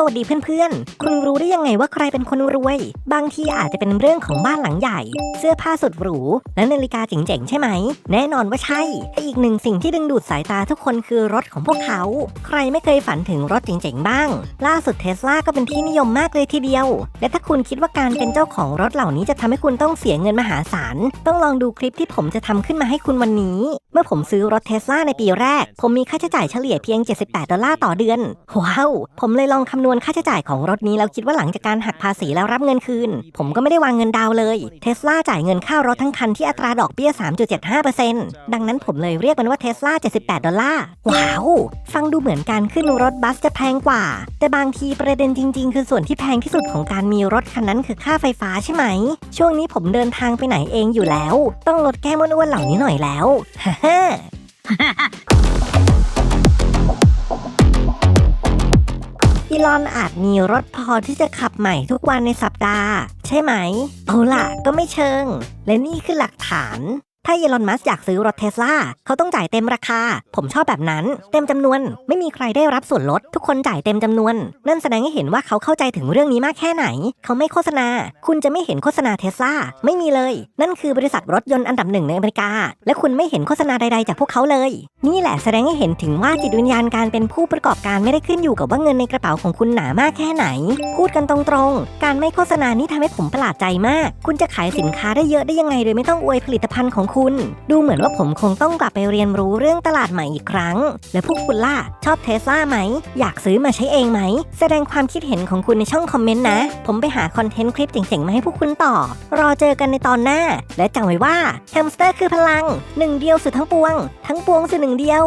สวัสดีเพื่อนๆ คุณรู้ได้ยังไงว่าใครเป็นคนรวย บางทีอาจจะเป็นเรื่องของบ้านหลังใหญ่ เสื้อผ้าสุดหรู และนาฬิกาเจ๋งๆ ใช่ไหม แน่นอนว่าใช่แต่อีกหนึ่งสิ่งที่ดึงดูดสายตาทุกคนคือรถของพวกเขา ใครไม่เคยฝันถึงรถเจ๋งๆ บ้าง ล่าสุดเทสลาก็เป็นที่นิยมมากเลยทีเดียว และถ้าคุณคิดว่าการเป็นเจ้าของรถเหล่านี้จะทำให้คุณต้องเสียเงินมหาศาล ต้องลองดูคลิปที่ผมจะทำขึ้นมาให้คุณวันนี้ เมื่อผมซื้อรถเทสลาในปีแรก ผมมีค่าใช้จ่ายเฉลี่ยเพียง 78 ดอลลาร์ต่อเดือน ว้าว ผมเลยลองคำนวณค่าใช้จ่ายของรถนี้แล้วคิดว่าหลังจากการหักภาษีแล้วรับเงินคืน ผมก็ไม่ได้วางเงินดาวเลยเทสลาจ่ายเงินค่ารถทั้งคันที่อัตราดอกเบี้ย 3.75%ดังนั้นผมเลยเรียกมันว่าเทสลา78 ดอลลาร์ ว้าว ฟังดูเหมือนการขึ้นรถบัสจะแพงกว่า แต่บางทีประเด็นจริง ๆ คือส่วนที่แพงที่สุดของการมีรถคันนั้นคือค่าไฟฟ้าใช่ไหม ช่วงนี้ผมเดินทางไปไหนเองอยู่แล้ว ต้องลดแก้มอ้วนๆเหล่านี้หน่อยแล้วฮ่า ลอนอาจมีรถพอที่จะขับใหม่ทุกวันในสัปดาห์ ใช่ไหม เอาล่ะก็ไม่เชิง และนี่คือหลักฐาน ถ้าอีลอนมัสอยากซื้อรถเทสลาเขาต้องจ่ายเต็มราคา ผมชอบแบบนั้น เต็มจำนวน ไม่มีใครได้รับส่วนลด ทุกคนจ่ายเต็มจำนวน นั่นแสดงให้เห็นว่าเขาเข้าใจถึงเรื่องนี้มากแค่ไหน เขาไม่โฆษณา คุณจะไม่เห็นโฆษณาเทสลาไม่มีเลย นั่นคือบริษัทรถยนต์อันดับหนึ่งในอเมริกา และคุณไม่เห็นโฆษณาใดๆจากพวกเขาเลย นี่แหละแสดงให้เห็นถึงว่าจิตวิญญาณการเป็นผู้ประกอบการไม่ได้ขึ้นอยู่กับว่าเงินในกระเป๋าของคุณหนามากแค่ไหน พูดกันตรงๆ การไม่โฆษณานี่ทำให้ผมประหลาดใจมาก คุณจะขายสินค้าได้เยอะได้ยังไงโดยไม่ต้องอวยผลิตภัณฑ์ของคุณ ดูเหมือนว่าผมคงต้องกลับไปเรียนรู้เรื่องตลาดใหม่อีกครั้ง และพวกคุณล่ะ ชอบเทสลาไหม อยากซื้อมาใช้เองไหม แสดงความคิดเห็นของคุณในช่องคอมเมนต์นะ ผมไปหาคอนเทนต์คลิปเจ๋งๆ มาให้พวกคุณต่อ รอเจอกันในตอนหน้า และจำไว้ว่าแฮมสเตอร์คือพลังหนึ่งเดียวสุดทั้งปวง ทั้งปวงสุดหนึ่งเดียว